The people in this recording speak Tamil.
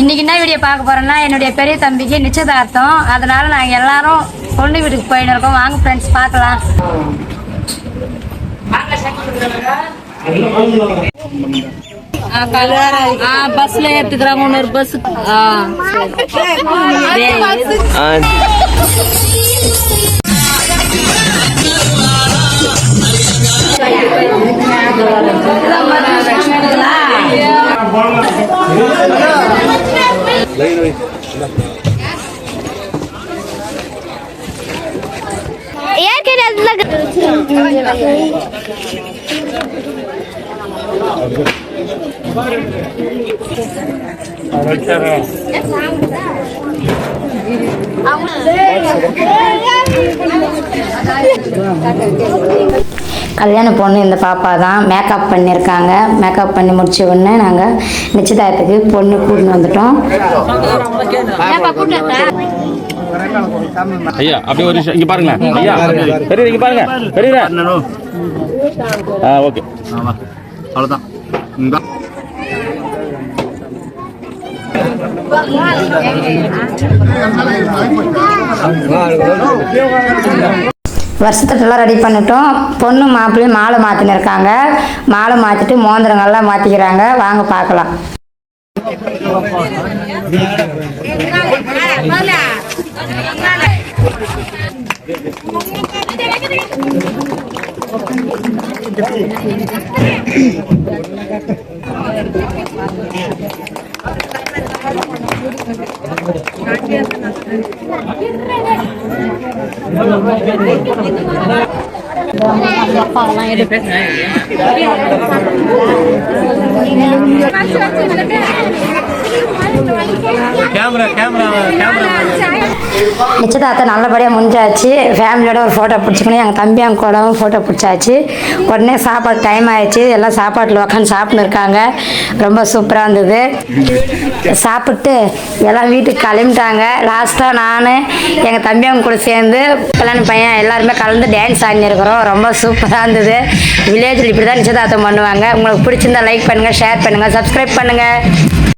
இன்னைக்கு என்ன வீடியோ பார்க்க போறோம்னா என்னுடைய பெரிய தம்பிக்கு நிச்சயதார்த்தம். அதனால நாங்கள் எல்லாரும் பொண்ணு வீட்டுக்கு போயின்னு இருக்கோம். வாங்க ஃப்ரெண்ட்ஸ் பார்க்கலாம். பஸ்ல ஏத்துக்கிறாங்க. இன்னொரு பஸ் यार के डर लग अच्छा கல்யாண பொண்ணு இந்த பாப்பா தான் மேக்கப் பண்ணியிருக்காங்க மேக்கப் பண்ணி முடிச்ச உடனே நாங்கள் நிச்சயதார்த்தத்துக்கு பொண்ணு கூட்டின்னு வந்துட்டோம். ஐயா அப்படியே ஒரு நிமிஷம். இங்க பாருங்களேன். ஐயா பெரியவர் இங்க பாருங்க. பெரியவர். ஆ ஓகே. அவ்வளோதான் இந்தா ரெடி பண்ணிட்டோம். பொண்ணு மாப்பிள்ளையும் மாலை மாற்றின்னு இருக்காங்க மாலை மாற்றிட்டு மோந்திரங்கள்லாம் மாற்றிக்கிறாங்க வாங்க பார்க்கலாம். கேமரா கேமரா கேமரா நிச்சயதார்த்தம் நல்லபடியாக முடிஞ்சாச்சு. ஃபேமிலியோட ஒரு ஃபோட்டோ பிடிச்சிக்கணும் எங்கள் தம்பி அவங்க கூடவும் ஃபோட்டோ பிடிச்சாச்சு. உடனே சாப்பாடு டைம் ஆயிடுச்சு. எல்லாம் சாப்பாட்டில் உட்காந்து சாப்பிட்னு இருக்காங்க. ரொம்ப சூப்பராக இருந்தது. சாப்பிட்டு எல்லாம் வீட்டுக்கு கிளம்பிட்டாங்க. லாஸ்ட்டாக நான் எங்கள் தம்பி அவங்க கூட சேர்ந்து கல்யாண பையன் எல்லாருமே கலந்து டான்ஸ் ஆடினிருக்கிறோம். ரொம்ப சூப்பராக இருந்தது. வில்லேஜில் இப்படி தான் நிச்சயதார்த்தம் பண்ணுவாங்க. உங்களுக்கு பிடிச்சிருந்தா லைக் பண்ணுங்கள் ஷேர் பண்ணுங்கள் சப்ஸ்கிரைப் பண்ணுங்கள்